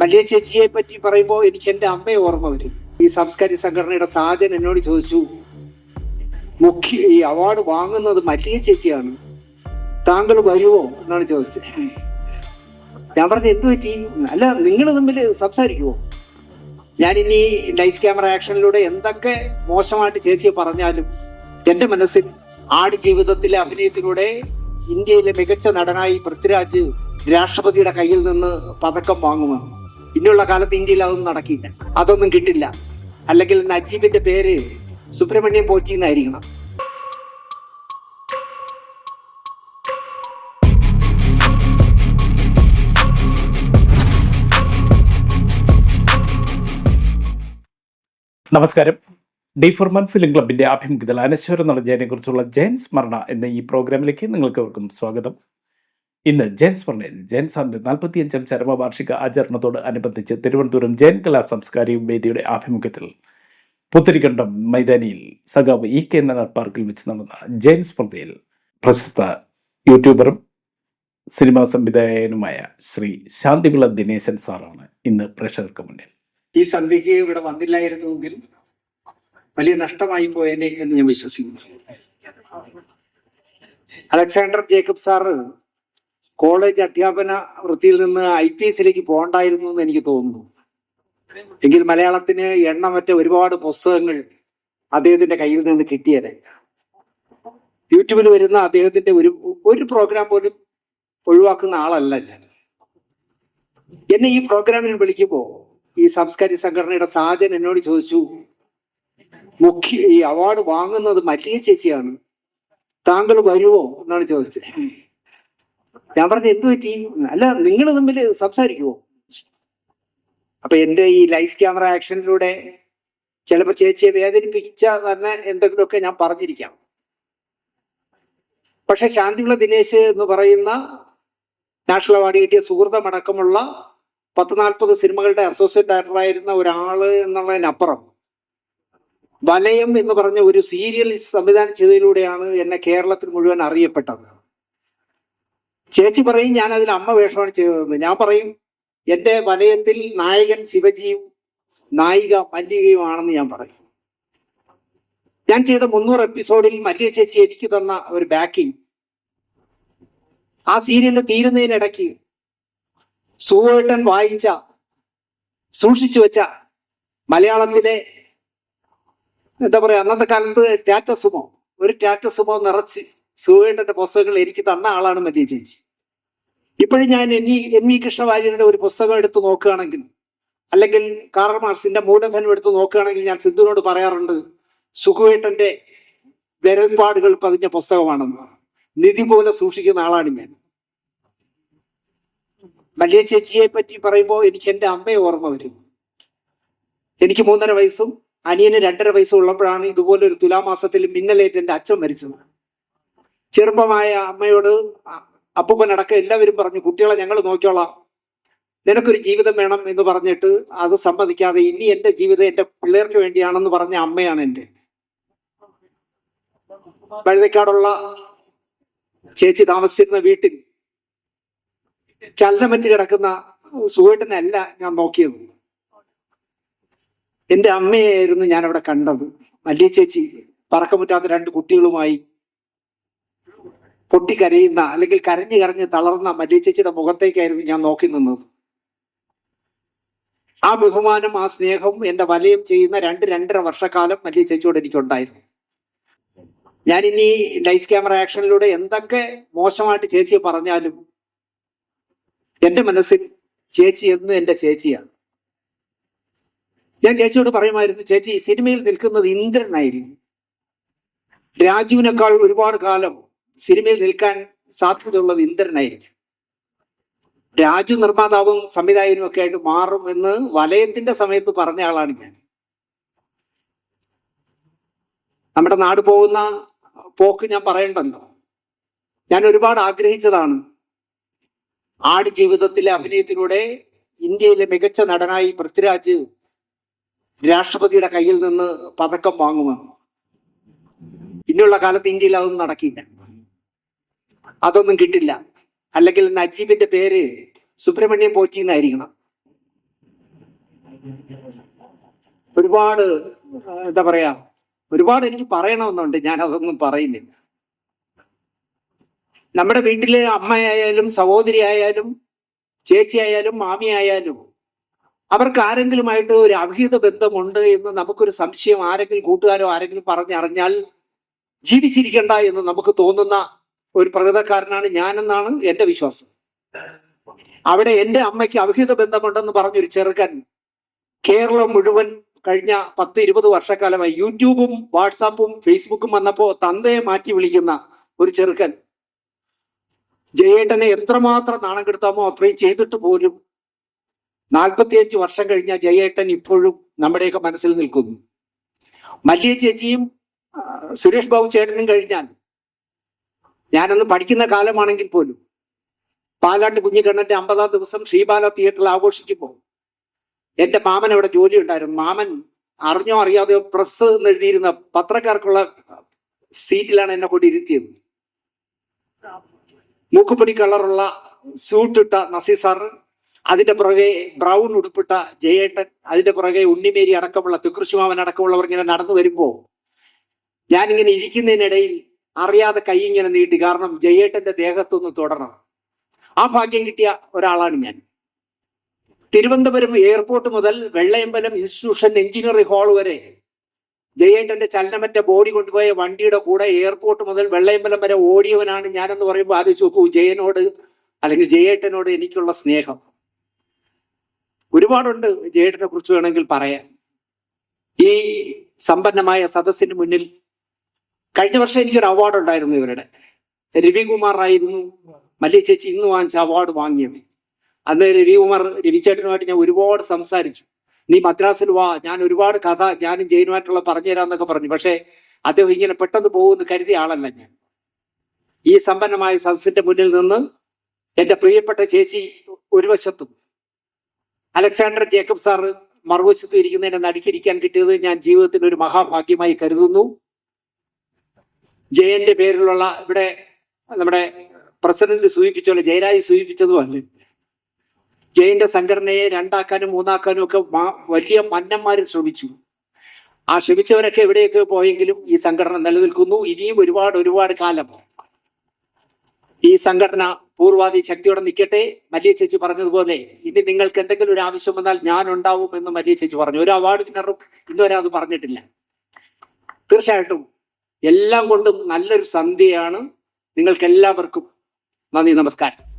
വലിയ ചേച്ചിയെ പറ്റി പറയുമ്പോൾ എനിക്ക് എന്റെ അമ്മയെ ഓർമ്മ വരും. ഈ സാംസ്കാരിക സംഘടനയുടെ സാജൻ എന്നോട് ചോദിച്ചു മുഖ്യ ഈ അവാർഡ് വാങ്ങുന്നത് മല്ലിയ ചേച്ചിയാണ്. താങ്കൾ വരുമോ? എന്നാണ് ചോദിച്ചത്. ഞാൻ പറഞ്ഞു എന്ത് പറ്റി? അല്ല നിങ്ങൾ തമ്മിൽ സംസാരിക്കുമോ ഞാൻ ഇനി ലൈറ്റ് ക്യാമറ ആക്ഷനിലൂടെ എന്തൊക്കെ മോശമായിട്ട് ചേച്ചിയെ പറഞ്ഞാലും എന്റെ മനസ്സിൽ ആട് ജീവിതത്തിലെ അഭിനയത്തിലൂടെ ഇന്ത്യയിലെ മികച്ച നടനായി പൃഥ്വിരാജ് രാഷ്ട്രപതിയുടെ കയ്യിൽ നിന്ന് പതക്കം വാങ്ങുമെന്ന്. ഇനിയുള്ള കാലത്ത് ഇന്ത്യയിൽ അതൊന്നും നടക്കില്ല. അതൊന്നും കിട്ടില്ല. അല്ലെങ്കിൽ നജീബിന്റെ പേര് സുബ്രഹ്മണ്യം പോറ്റി എന്നായിരിക്കണം നമസ്കാരം. ഡി ഫോർമൻ ഫിലിം ക്ലബിന്റെ ആഭിമുഖ്യത്തിൽ അനശ്വരം നടന്നതിനെ കുറിച്ചുള്ള ജയൻ സ്മരണ എന്ന ഈ പ്രോഗ്രാമിലേക്ക് നിങ്ങൾക്ക് സ്വാഗതം. ഇന്ന് ജെൻസ് സ്മരണയിൽ ജയൻ സാറിന്റെ നാൽപ്പത്തിയഞ്ചാം ചരമവാർഷിക ആചരണത്തോട് അനുബന്ധിച്ച് തിരുവനന്തപുരം ജെയിൻ കലാ സംസ്കാരിക വേദിയുടെ ആഭിമുഖ്യത്തിൽ പുത്തരിക്കണ്ടം മൈതാനിയിൽ സഖാവ് ഇ കെ നായർ പാർക്കിൽ വെച്ച് നടന്ന ജെയിൻ സ്പർദ്ധയിൽ പ്രശസ്ത യൂട്യൂബറും സിനിമാ സംവിധായകനുമായ ശ്രീ ശാന്തിപിള്ള ദിനേശൻ സാറാണ് ഇന്ന് പ്രേക്ഷകർക്ക് മുന്നിൽ. ഈ സന്ധിക്ക് ഇവിടെ വന്നില്ലായിരുന്നുവെങ്കിൽ വലിയ നഷ്ടമായി പോയേനെ എന്ന് ഞാൻ വിശ്വസിക്കുന്നു. അലക്സാണ്ടർ ജേക്കബ് സാറ് കോളേജ് അധ്യാപന വൃത്തിയിൽ നിന്ന് ഐ പി എസിലേക്ക് പോകണ്ടായിരുന്നു എന്ന് എനിക്ക് തോന്നുന്നു. എങ്കിൽ മലയാളത്തിന് എണ്ണമറ്റ ഒരുപാട് പുസ്തകങ്ങൾ അദ്ദേഹത്തിന്റെ കയ്യിൽ നിന്ന് കിട്ടിയത് യൂട്യൂബിൽ വരുന്ന അദ്ദേഹത്തിന്റെ ഒരു ഒരു പ്രോഗ്രാം പോലും ഒഴിവാക്കുന്ന ആളല്ല ഞാൻ. എന്നെ ഈ പ്രോഗ്രാമിന് വിളിക്കുമ്പോൾ ഈ സാംസ്കാരിക സംഘടനയുടെ സാജൻ എന്നോട് ചോദിച്ചു മുഖ്യ ഈ അവാർഡ് വാങ്ങുന്നത് മല്ലിക ചേച്ചിയാണ്. താങ്കൾ വരുമോ എന്നാണ് ചോദിച്ചത്. ഞാൻ പറഞ്ഞു എന്ത് പറ്റി? അല്ല നിങ്ങൾ തമ്മിൽ സംസാരിക്കുമോ അപ്പൊ എന്റെ ഈ ലൈഫ് ക്യാമറ ആക്ഷനിലൂടെ ചിലപ്പോൾ ചേച്ചിയെ വേദനിപ്പിച്ച തന്നെ എന്തെങ്കിലുമൊക്കെ ഞാൻ പറഞ്ഞിരിക്കാം. പക്ഷെ ശാന്തിയുള്ള ദിനേശ് എന്ന് പറയുന്ന നാഷണൽ അവാർഡ് കിട്ടിയ സുഹൃതമടക്കമുള്ള പത്ത് നാൽപ്പത് സിനിമകളുടെ അസോസിയേറ്റ് ഡയറക്ടറായിരുന്ന ഒരാൾ എന്നുള്ളതിനപ്പുറം വലയം എന്ന് പറഞ്ഞ ഒരു സീരിയൽ സംവിധാനം ചെയ്തതിലൂടെയാണ് എന്നെ കേരളത്തിൽ മുഴുവൻ അറിയപ്പെട്ടത്. ചേച്ചി പറയും ഞാൻ അതിൽ അമ്മ വേഷമാണ് ചെയ്തതെന്ന്. ഞാൻ പറയും എന്റെ വലയത്തിൽ നായകൻ ശിവജിയും നായിക മല്ലികയുമാണെന്ന് ഞാൻ പറയും. ഞാൻ ചെയ്ത മുന്നൂറ് എപ്പിസോഡിൽ മല്ലിക ചേച്ചി എനിക്ക് തന്ന ഒരു ബാക്കിംഗ് ആ സീരിയൽ തീരുന്നതിനിടയ്ക്ക് സുവേട്ടൻ വായിച്ച സൂക്ഷിച്ചു വെച്ച മലയാളത്തിലെ എന്താ പറയാ അന്നത്തെ കാലത്ത് ടാറ്റസുമോ ഒരു ടാറ്റസുമോ നിറച്ച് സുവേട്ടന്റെ പുസ്തകങ്ങൾ എനിക്ക് തന്ന ആളാണ് മല്ലിയ ചേച്ചി? ഇപ്പോഴും ഞാൻ എൻ ഇ എൻ വി കൃഷ്ണവാര്യരുടെ ഒരു പുസ്തകം എടുത്ത് നോക്കുകയാണെങ്കിൽ അല്ലെങ്കിൽ കാറൽ മാർസിന്റെ മൂലധനം എടുത്ത് നോക്കുകയാണെങ്കിൽ ഞാൻ സിദ്ധുവിനോട് പറയാറുണ്ട് സുഖുവേട്ടന്റെ വിരൽപ്പാടുകൾ പതിഞ്ഞ പുസ്തകമാണെന്ന്. നിധി പോലെ സൂക്ഷിക്കുന്ന ആളാണ് ഞാൻ. മല്ലിയ ചേച്ചിയെ പറ്റി പറയുമ്പോൾ എനിക്ക് എന്റെ അമ്മയെ ഓർമ്മ വരും. എനിക്ക് മൂന്നര വയസ്സും അനിയന് രണ്ടര വയസ്സും ഉള്ളപ്പോഴാണ് ഇതുപോലെ ഒരു തുലാമാസത്തിൽ മിന്നലേറ്റ് എന്റെ അച്ഛൻ മരിച്ചത്. ചെറുപ്പമായ അമ്മയോട് അപ്പൂപ്പനടക്കം എല്ലാവരും പറഞ്ഞു കുട്ടികളെ ഞങ്ങൾ നോക്കിയോളാം നിനക്കൊരു ജീവിതം വേണം എന്ന് പറഞ്ഞിട്ട് അത് സമ്മതിക്കാതെ ഇനി എന്റെ ജീവിതം എന്റെ പിള്ളേർക്ക് വേണ്ടിയാണെന്ന് പറഞ്ഞ അമ്മയാണ് എന്റെ. വഴുതക്കാടുള്ള ചേച്ചി താമസിച്ചിരുന്ന വീട്ടിൽ ചലനമറ്റ് കിടക്കുന്ന സുഖേട്ടനല്ല ഞാൻ നോക്കിയത്. എന്റെ അമ്മയായിരുന്നു ഞാൻ അവിടെ കണ്ടത്. വലിയ ചേച്ചി പറക്കമുറ്റാത്ത രണ്ട് കുട്ടികളുമായി പൊട്ടിക്കരയുന്ന അല്ലെങ്കിൽ കരഞ്ഞു കരഞ്ഞ് തളർന്ന മല്ലിയ ചേച്ചിയുടെ മുഖത്തേക്കായിരുന്നു ഞാൻ നോക്കി നിന്നത്. ആ ബഹുമാനം ആ സ്നേഹവും എന്റെ വലയം ചെയ്യുന്ന രണ്ട് രണ്ടര വർഷക്കാലം മല്ലിയ ചേച്ചിയോട് എനിക്കുണ്ടായിരുന്നു. ഞാൻ ഇനി ലൈസ് ക്യാമറ ആക്ഷനിലൂടെ എന്തൊക്കെ മോശമായിട്ട് ചേച്ചിയെ പറഞ്ഞാലും എന്റെ മനസ്സിൽ ചേച്ചി എന്ന് എന്റെ ചേച്ചിയാണ്. ഞാൻ ചേച്ചിയോട് പറയുമായിരുന്നു ചേച്ചി സിനിമയിൽ നിൽക്കുന്നത് ഇന്ദ്രനായിരുന്നു. രാജുവിനേക്കാൾ ഒരുപാട് കാലം സിനിമയിൽ നിൽക്കാൻ സാധ്യതയുള്ളത് ഇന്ദ്രനായിരിക്കും. രാജു നിർമ്മാതാവും സംവിധായകനും ഒക്കെ ആയിട്ട് മാറും എന്ന് വലയത്തിന്റെ സമയത്ത് പറഞ്ഞ ആളാണ് ഞാൻ. നമ്മുടെ നാട് പോകുന്ന പോക്ക് ഞാൻ പറയണ്ടല്ലോ. ഞാൻ ഒരുപാട് ആഗ്രഹിച്ചതാണ് ആട് ജീവിതത്തിലെ അഭിനയത്തിലൂടെ ഇന്ത്യയിലെ മികച്ച നടനായി പൃഥ്വിരാജ് രാഷ്ട്രപതിയുടെ കയ്യിൽ നിന്ന് പതക്കം വാങ്ങുമെന്ന്. ഇന്നുള്ള കാലത്ത് ഇന്ത്യയിൽ അതൊന്നും നടക്കില്ല. അതൊന്നും കിട്ടില്ല. അല്ലെങ്കിൽ നജീബിന്റെ പേര് സുബ്രഹ്മണ്യം പോറ്റി എന്നായിരിക്കണം. ഒരുപാട് എന്താ പറയാ ഒരുപാട് എനിക്ക് പറയണമെന്നുണ്ട്. ഞാൻ അതൊന്നും പറയുന്നില്ല. നമ്മുടെ വീട്ടിലെ അമ്മയായാലും സഹോദരി ആയാലും ചേച്ചി ആയാലും മാമി ആയാലും അവർക്ക് ആരെങ്കിലുമായിട്ട് ഒരു അവിഹിത ബന്ധമുണ്ട് എന്ന് നമുക്കൊരു സംശയം ആരെങ്കിലും കൂട്ടുകാരോ ആരെങ്കിലും പറഞ്ഞറിഞ്ഞാൽ ജീവിച്ചിരിക്കണ്ട എന്ന് നമുക്ക് തോന്നുന്ന ഒരു പ്രകൃതക്കാരനാണ് ഞാനെന്നാണ് എന്റെ വിശ്വാസം. അവിടെ എന്റെ അമ്മയ്ക്ക് അവിഹിത ബന്ധമുണ്ടെന്ന് പറഞ്ഞൊരു ചെറുക്കൻ കേരളം മുഴുവൻ കഴിഞ്ഞ പത്ത് ഇരുപത് വർഷക്കാലമായി യൂട്യൂബും വാട്സാപ്പും ഫേസ്ബുക്കും വന്നപ്പോൾ തന്തയെ മാറ്റി വിളിക്കുന്ന ഒരു ചെറുക്കൻ. ജയേട്ടനെ എത്രമാത്രം നാണം കെടുത്താമോ അത്രയും ചെയ്തിട്ട് പോലും നാൽപ്പത്തിയഞ്ച് വർഷം കഴിഞ്ഞ ജയേട്ടൻ ഇപ്പോഴും നമ്മുടെയൊക്കെ മനസ്സിൽ നിൽക്കുന്നു. മല്ലിയ ചേച്ചിയും സുരേഷ് ബാബു ചേട്ടനും കഴിഞ്ഞാൽ ഞാനന്ന് പഠിക്കുന്ന കാലമാണെങ്കിൽ പോലും പാലാട്ട് കുഞ്ഞിക്കണ്ണന്റെ അമ്പതാം ദിവസം ശ്രീബാല തിയേറ്ററിൽ ആഘോഷിക്കുമ്പോൾ എന്റെ മാമൻ അവിടെ ജോലി ഉണ്ടായിരുന്നു. മാമൻ അറിഞ്ഞോ അറിയാതെയോ പ്രസ് എഴുതിയിരുന്ന പത്രക്കാർക്കുള്ള സീറ്റിലാണ് എന്നെ കൊണ്ട് ഇരുത്തിയത് മൂക്കുപൊടി കളറുള്ള സ്യൂട്ടിട്ട നസീർ അതിന്റെ പുറകെ ബ്രൗൺ ഉടുപ്പിട്ട ജയേട്ടൻ അതിന്റെ പുറകെ ഉണ്ണിമേരി അടക്കമുള്ള തുക്കൃശിമാവൻ അടക്കമുള്ളവർ ഇങ്ങനെ നടന്നു വരുമ്പോ ഞാനിങ്ങനെ ഇരിക്കുന്നതിനിടയിൽ അറിയാതെ കൈ ഇങ്ങനെ നീട്ടി. കാരണം ജയേട്ടന്റെ ദേഹത്തൊന്ന് തുടരണം ആ ഭാഗ്യം കിട്ടിയ ഒരാളാണ് ഞാൻ. തിരുവനന്തപുരം എയർപോർട്ട് മുതൽ വെള്ളയമ്പലം ഇൻസ്റ്റിറ്റ്യൂഷൻ എഞ്ചിനീയറിംഗ് ഹാൾ വരെ ജയേട്ടന്റെ ചലനമറ്റ ബോഡി കൊണ്ടുപോയ വണ്ടിയുടെ കൂടെ എയർപോർട്ട് മുതൽ വെള്ളയമ്പലം വരെ ഓടിയവനാണ് ഞാനെന്ന് പറയുമ്പോൾ ആദ്യം നോക്കൂ ജയനോട് അല്ലെങ്കിൽ ജയേട്ടനോട് എനിക്കുള്ള സ്നേഹം? ഒരുപാടുണ്ട് ജയേട്ടനെ കുറിച്ച് വേണമെങ്കിൽ പറയാൻ. ഈ സമ്പന്നമായ സദസ്സിന് മുന്നിൽ കഴിഞ്ഞ വർഷം എനിക്കൊരു അവാർഡ് ഉണ്ടായിരുന്നു ഇവരുടെ. രവികുമാർ ആയിരുന്നു മല്ലിയ ചേച്ചി ഇന്ന് വാങ്ങിച്ച അവാർഡ് വാങ്ങിയത്. അന്ന് രവികുമാർ രവിചേട്ടനുമായിട്ട് ഞാൻ ഒരുപാട് സംസാരിച്ചു. നീ മദ്രാസിൽ വാ ഞാൻ ഒരുപാട് കഥ ഞാനും ജയിനുമായിട്ടുള്ള പറഞ്ഞു തരാമെന്നൊക്കെ പറഞ്ഞു. പക്ഷേ അദ്ദേഹം ഇങ്ങനെ പെട്ടെന്ന് പോകുമെന്ന് കരുതിയ ആളല്ല ഞാൻ. ഈ സമ്പന്നമായ സദസ്സിന്റെ മുന്നിൽ നിന്ന് എന്റെ പ്രിയപ്പെട്ട ചേച്ചി ഒരു വശത്തും അലക്സാണ്ടർ ജേക്കബ് സാറ് മറുവശത്തും ഇരിക്കുന്നതിനെ നടുക്കിരിക്കാൻ കിട്ടിയത് ഞാൻ ജീവിതത്തിൽ ഒരു മഹാഭാഗ്യമായി കരുതുന്നു. ജയന്റെ പേരിലുള്ള ഇവിടെ നമ്മുടെ പ്രസിഡന്റ് സൂചിപ്പിച്ചോലെ ജയരാജ് സൂചിപ്പിച്ചതുമല്ല ജയന്റെ സംഘടനയെ രണ്ടാക്കാനും മൂന്നാക്കാനും ഒക്കെ വലിയ മന്നന്മാർ ശ്രമിച്ചു. ആ ശ്രമിച്ചവരൊക്കെ എവിടെയൊക്കെ പോയെങ്കിലും ഈ സംഘടന നിലനിൽക്കുന്നു. ഇനിയും ഒരുപാട് ഒരുപാട് കാലം. ഈ സംഘടന പൂർവാദി ശക്തിയോടെ നിൽക്കട്ടെ. മല്ലിയ ചേച്ചി പറഞ്ഞതുപോലെ ഇനി നിങ്ങൾക്ക് എന്തെങ്കിലും ഒരു ആവശ്യം വന്നാൽ ഞാൻ ഉണ്ടാവും എന്ന് മല്ലിയ ചേച്ചി പറഞ്ഞു. ഒരു അവാർഡ് വിന്നറും ഇന്നുവരെ അത് പറഞ്ഞിട്ടില്ല. തീർച്ചയായിട്ടും എല്ലാം കൊണ്ടും നല്ലൊരു സന്ധ്യയാണ്. നിങ്ങൾക്കെല്ലാവർക്കും നന്ദി നമസ്കാരം.